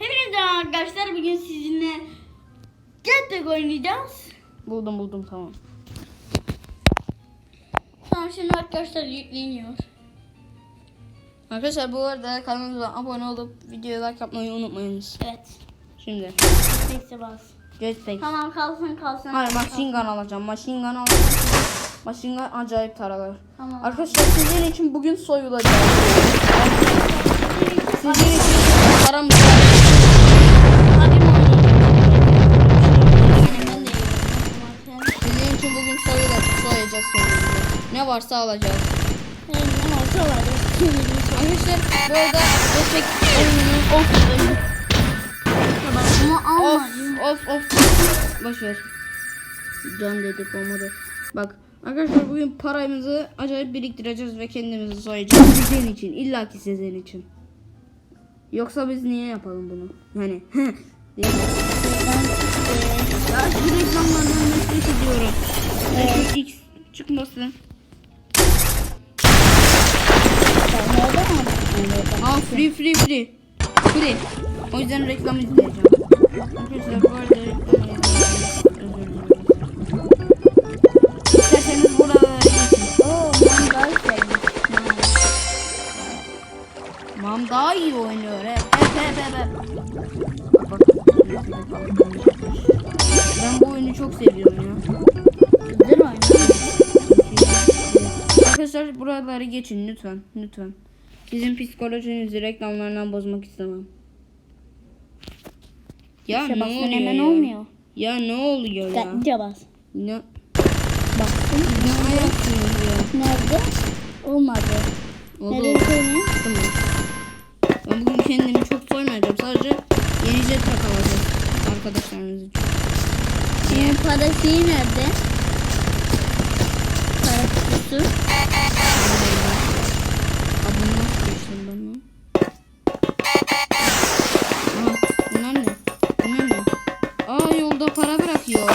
Hepinize arkadaşlar bugün sizinle Jetpack oynayacağız. Buldum buldum tamam. Tamam şimdi arkadaşlar yükleniyor. Arkadaşlar bu arada kanalımıza abone olup videoya like yapmayı unutmayınız. Evet. Şimdi Neyse bas. jetpack. Tamam kalsın kalsın. Hayır machine gun alacağım. Machine gun alacağım. Machine gun acayip taralar. Tamam. Arkadaşlar sizin için bugün soyulacağız. Sizin için paramız Ne varsa alacağız. Ben ne olsa var. Arkadaşlar bu arada jetpack oyununu of Of of of. Boş ver. Can dedik olmadı. Bak arkadaşlar bugün paramızı acayip biriktireceğiz ve kendimizi soyacağız. Sizin için. illa ki sizin için. Yoksa biz niye yapalım bunu? Yani değil mi? Ya şu reklamlardan nefret ediyorum. Evet. X çıkmasın. Aa free free free. Free. O yüzden reklam izleyeceğim. Arkadaşlar bu arada reklam. İsterseniz sevdim. Mam daha iyi oynuyor he. Hep hep hep hep. Ben bu oyunu çok seviyorum ya. Arkadaşlar buraları geçin lütfen. Lütfen. Sizin psikolojinizi reklamlardan bozmak istemem. Ya İşte ne oluyor hemen ya? olmuyor. Ya ne oluyor ya? Bence bas. Ne? Bastım. Ne ayaksınız ya? Nerede? Olmadı. Oldu. Nerede söyleyeyim? Tamam. Ben bugün kendimi çok soymayacağım. Sadece yeni jetpack alacağız. Arkadaşlarımız için. Senin para şeyi nerede? Geçtim ben lan? Aa, bunlar ne? Bunlar ne? Aa yolda para bırakıyor.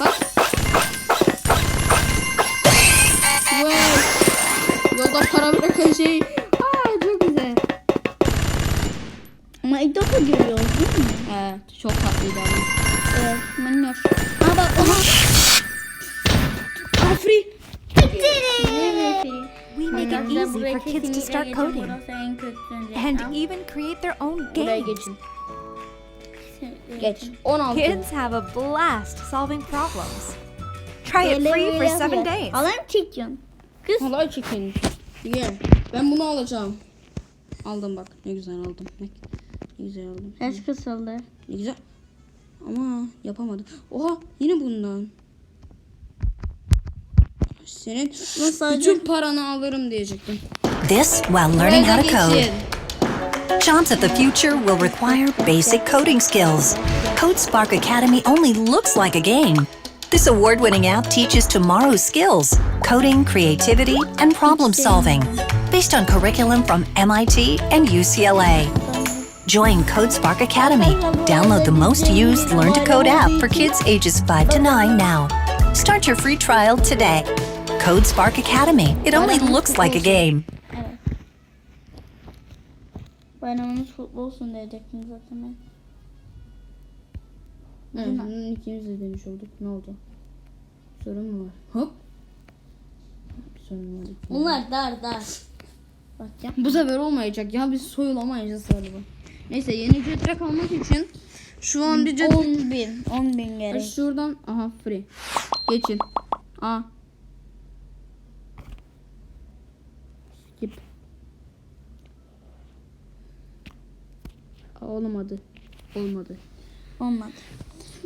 Bak. Vay. Yolda para bırakan şey. Aa çok güzel. Ama ilk defa görüyoruz değil mi? Evet çok tatlıydı ama. Evet. Minnoş. Aa bak aha. We make it easy for kids to start coding and even create their own games. Geç. 16. Kids have a blast solving problems. Try it free for seven days. Alayım çekiyorsun. Kız. Kolay çekin. Gel. Ben bunu alacağım. Aldım bak. Ne güzel aldım. Ne, ne güzel aldım. Kaç kısıldı? Ne güzel. Ama yapamadım. Oha yine bundan. Senin bütün paranı alırım diyecektim. This while learning how to code. geçin. Jobs of the future will require basic coding skills. CodeSpark Academy only looks like a game. This award winning app teaches tomorrow's skills coding, creativity, and problem solving based on curriculum from MIT and UCLA. Join CodeSpark Academy. Download the most used Learn to Code app for kids ages 5 to 9 now. Start your free trial today. CodeSpark Academy. It only looks like a game. Bayramınız kutlu olsun diyecektim zaten ben. Evet, bunun ikimiz de demiş olduk. Ne oldu? Sorun mu var? Hop. Bir sorun var. Bunlar dar dar. Bakacağım. Bu sefer olmayacak ya biz soyulamayacağız galiba. Neyse yeni jetpack almak için şu an bir jet 10 bin. 10 bin gerek. şuradan aha free. Geçin. Aa. Olmadı. Olmadı. Olmadı.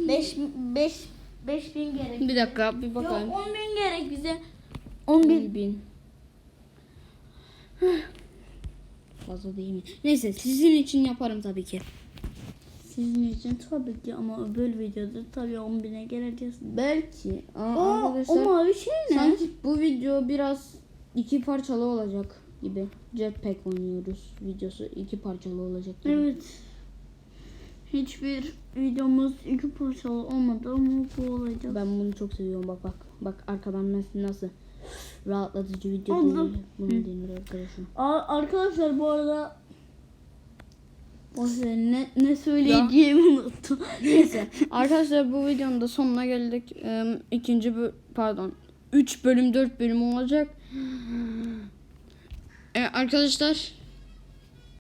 5 5 5 bin gerek. Bir dakika bir Yok bakalım. 10 bin gerek bize. 10 bin. 10 bin. Fazla değil mi? Neyse sizin için yaparım tabii ki. Sizin için tabii ki ama öbür videoda tabii 10 bine geleceğiz. Belki. Aa, Aa, arkadaşlar. o mavi şey ne? Sanki bu video biraz iki parçalı olacak gibi. Jetpack oynuyoruz videosu iki parçalı olacak gibi. Evet. Hiçbir videomuz iki parçalı olmadı ama bu olacak. Ben bunu çok seviyorum bak bak. Bak arkadan nasıl nasıl rahatlatıcı video. Bunu denir arkadaşım. Arkadaşlar bu arada O yüzden ne, ne söyleyeceğimi unuttum. Neyse arkadaşlar bu videonun da sonuna geldik. Ee, ikinci pardon 3 bölüm 4 bölüm olacak. Ee, arkadaşlar